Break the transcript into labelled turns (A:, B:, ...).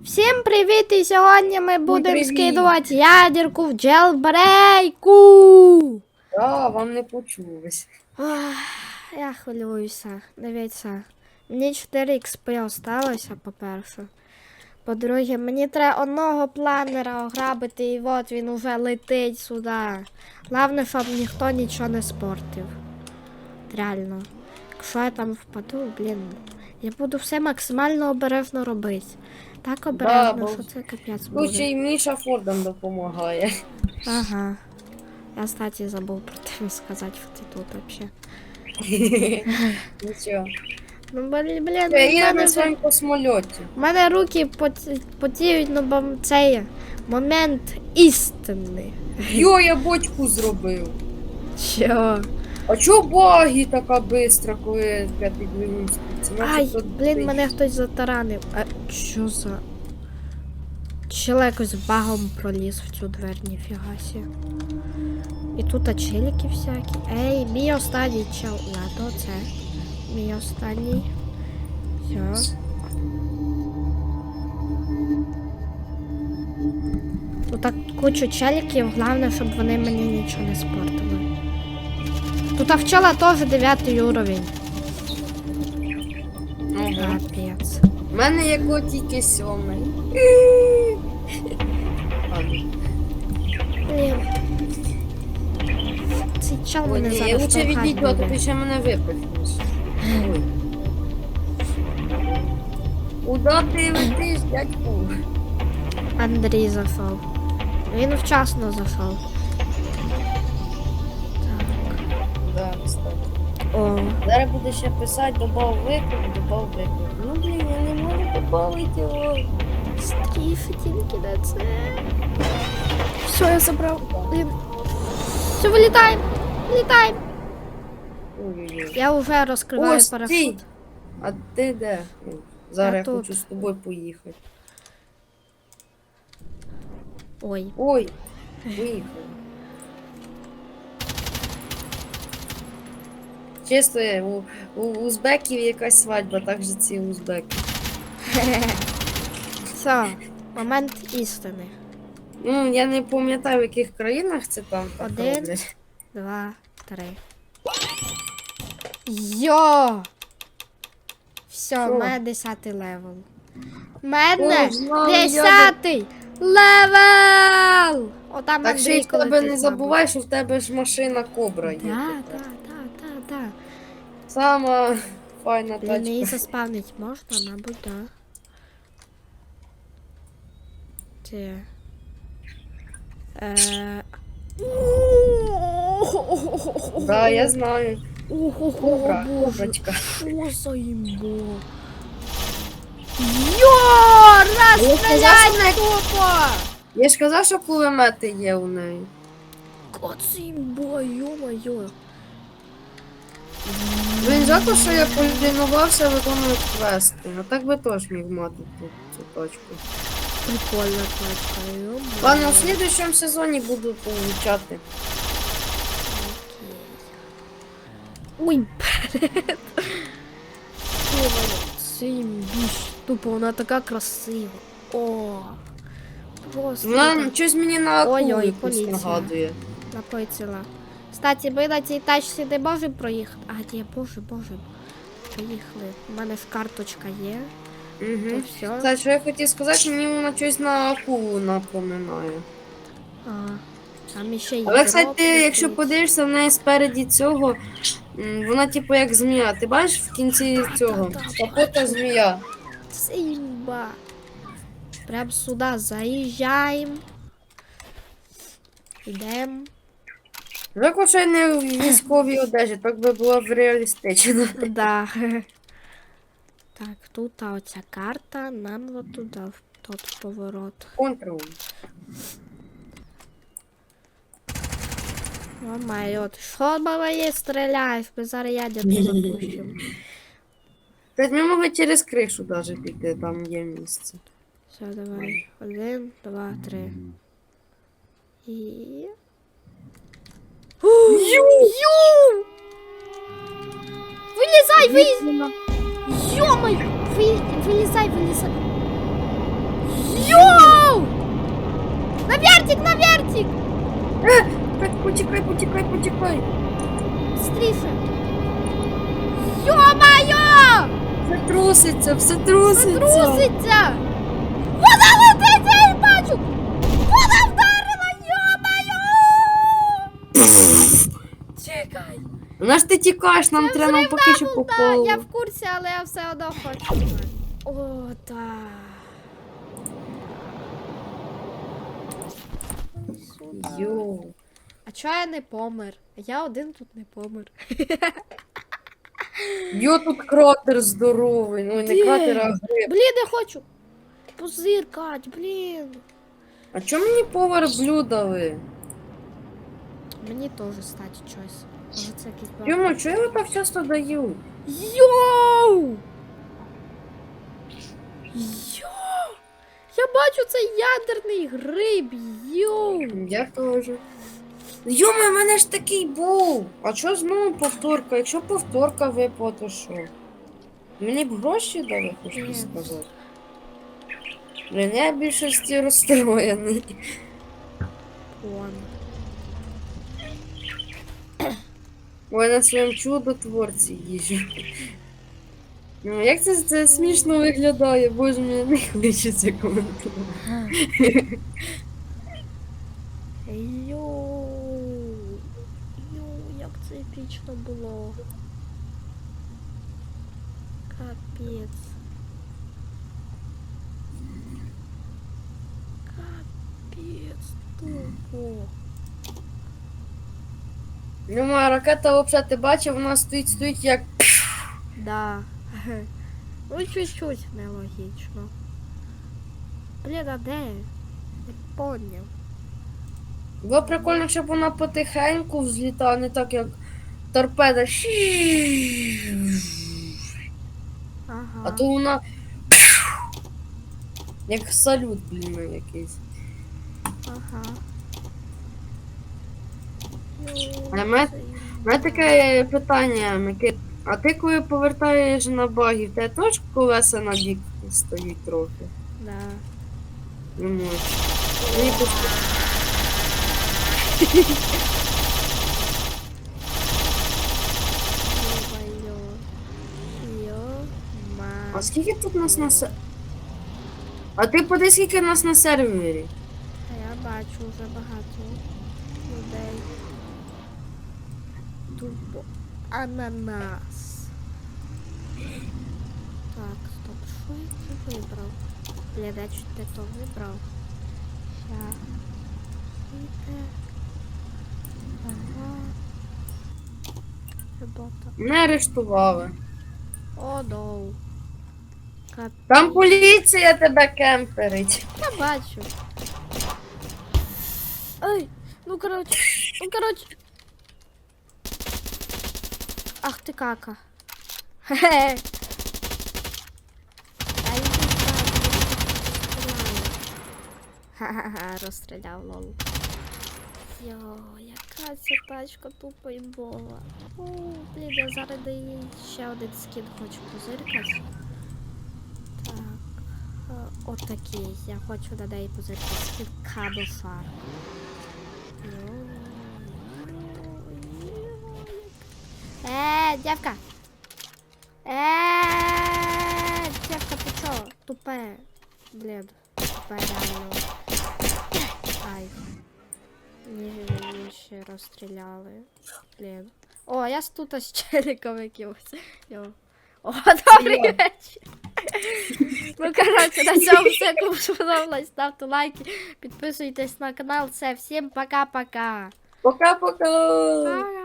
A: Всім привіт! І сьогодні ми будемо
B: привіт.
A: скидувати ядерку в джелбрейку.
B: А, вам не почулось.
A: Ах, Я хвилююся. Дивіться. Мені 4 XP осталося, по-перше. По-друге, мені треба одного планера ограбити, і от він уже летить сюди. Головне, щоб ніхто нічого не спортив. Реально. Якщо я там впаду, блін, я буду все максимально обережно робити. Так обережно,
B: бо-
A: що це капець
B: Тут
A: буде.
B: ще й Міша Фордом допомагає.
A: Ага. Я, кстати, забув про тебе сказати, що ти тут вообще.
B: Нічого.
A: Ну, блін, блін,
B: Я
A: в
B: їду
A: мене,
B: на своєму космольоті.
A: в мене руки поті- потіють, ну бо це момент істини.
B: Йо, я бочку зробив.
A: Що?
B: А чого баги така бистра, коли двигун спиться?
A: Ай, блін, мене хтось затаранив. А що за. Чел якось багом проліз в цю двері, ніфіга сі. І тут очелики всякі. Ей, мій останній чел. Ладно, це. Мій останній. Все. Тут так кучу челіків, головне, щоб вони мені нічого не спортили. Тут вчора теж 9 уровень. Капець.
B: У мене яко тільки сьомий.
A: Цей чел мене зараз
B: я лучше відійду, а то ти ще мене випихнеш. Куда ти летиш, дядьку?
A: Андрій зайшов. Він вчасно зайшов.
B: Зараз буде ще писати, добав виклик, добав виклик. Ну блін, я не можу добавити його.
A: стріфи тільки на це. Все, я забрав. Блін. Все, вилітаємо. Вилітаємо.
B: Ой-ой-ой.
A: Я вже розкриваю
B: О, стій!
A: парашут.
B: А ти де? Зараз
A: Я
B: я,
A: тут.
B: хочу з тобою поїхати.
A: Ой.
B: Ой, поїхали. Чисто, у, у узбеків якась свадьба, так же ці узбеки.
A: Все, момент істини.
B: Ну, я не пам'ятаю, в яких країнах це там так
A: Один.
B: роблять.
A: Два, три. Йо! Все,
B: Що?
A: в мене 10 левел. В мене
B: Ой, знаю, я
A: 10 левел! Отам
B: Так ще й в тебе не забувай, що в тебе ж машина кобра є.
A: Так, так.
B: Сама файна
A: Блін, її
B: тачка.
A: заспавнити можна, мабуть, так. Де? Е...
B: Да, я знаю.
A: Ого,
B: Кобра,
A: боже,
B: коброчка.
A: що за імбо? Йо,
B: сказав,
A: розстріляй тупо!
B: Я ж казав, що кулемети є у неї.
A: Оце імбо, йо-моє.
B: Блін, жалко, що я полінувався виконувати квести. А так би теж міг мати тут цю точку.
A: Прикольна тачка, йо
B: Ладно, в слідуючому сезоні буду получати.
A: Ой. Це імбіш. Тупо, вона така красива. О, просто
B: Вона щось мені на акулу якусь нагадує.
A: напоїцила. Кстати, ми на цій тачці не можемо проїхати. А, ні, боже, боже. Поїхали. У мене ж карточка є.
B: Угу.
A: все.
B: Кстати, що я хотів сказати, мені вона щось на акулу напоминає.
A: А, там ще є.
B: Але, кстати,
A: дроп
B: якщо
A: якийсь.
B: подивишся в неї спереді цього, м, вона типу як змія. Ти бачиш в кінці цього? Капота змія.
A: Це. Прям сюди заїжджаємо. Ідемо.
B: Жалко, не в військовій одежі, так би було б реалістично.
A: Да. Так, тут оця карта, нам от туди, в тот поворот.
B: Контрол.
A: О май от, що бабає стріляєш? Ми зараз ядерку запустимо.
B: Кстати, ми могли через кришу даже піти, там є місце.
A: Все, давай. Один, два, три. І... Ю! Вылезай, вылезай! Ё-моё! Вы... Вылезай, вылезай! Йоу! Навертик,
B: навертик! Утекай, утекай, утекай!
A: Стріше! Ё-моё!
B: Все труситься, все труситься!
A: Все Вона
B: ж ти тікаєш, нам треба нам поки що по колу.
A: я в курсі, але я все одно хочу. О, так. Сюди.
B: Йоу.
A: А чого я не помер? Я один тут не помер.
B: Йо, тут кратер здоровий. Ну, не
A: Де?
B: кратер, а гриб.
A: Блін, я хочу позиркать, блін.
B: А чому мені повар блю дали?
A: Мені теж стати щось.
B: Йому, чого я так часто даю?
A: Йоу! Йоу! Я бачу цей ядерний гриб. Йоу!
B: Я теж. Йома, в мене ж такий був. А що знову повторка? Якщо повторка випала, то що? Мені б гроші дали, хочу
A: Ні.
B: сказати. Я більшості розстроєний.
A: Вон.
B: Ой, на своєму чудотворці їжу. Ну, як це, це смішно виглядає, боже, мені не хочеться коментувати.
A: Йоу! Йоу, як це епічно було. Капець. Капець, тупо.
B: Ну, моя ракета взагалі, ти бачив, вона стоїть, стоїть як.
A: Да. Ну, чуть-чуть нелогічно. Блін, а де? Не поняв.
B: Було прикольно, щоб вона потихеньку взлітала, не так як торпеда.
A: Ага.
B: А то вона. Як салют, блін, якийсь.
A: Ага.
B: А мене- У мене таке питання, Микит. А ти коли повертаєш на баги, в тебе теж колеса на бік стоїть трохи?
A: Да.
B: Не можу. Мені просто...
A: Ё-моё. Ё-ма.
B: А скільки тут нас на се... А ти подивись, скільки нас на сервері.
A: А я бачу вже багато Тупо ананас. Так, стоп, що я це вибрав? Глядач, ти то вибрав. Ща. Іде. Ага. Робота.
B: Мене арештували.
A: О, доу. Кап...
B: Там поліція тебе кемперить.
A: Я бачу. Ай, ну короче, ну короче. Ах ти кака. Хе-хе. Ха-ха-ха, розстріляв лол. Йо, яка ця тачка тупо імбова. О, блін, я зараз її ще один скін хочу позиркати. Так. Е, Отакий. Я хочу на неї позиркати скін Кабофар. Е, дівка! Е, дівка, ти чо? Тупе. Блін, тупе реально. Ай. Ні, ще розстріляли. Блін. О, я тут з челиком якимось. Йо. О, добрий
B: Йо.
A: вечір. Ну, коротше, на цьому все, кому сподобалось, ставте лайки, підписуйтесь на канал. Все, всім пока-пока.
B: Пока-пока.
A: Бай.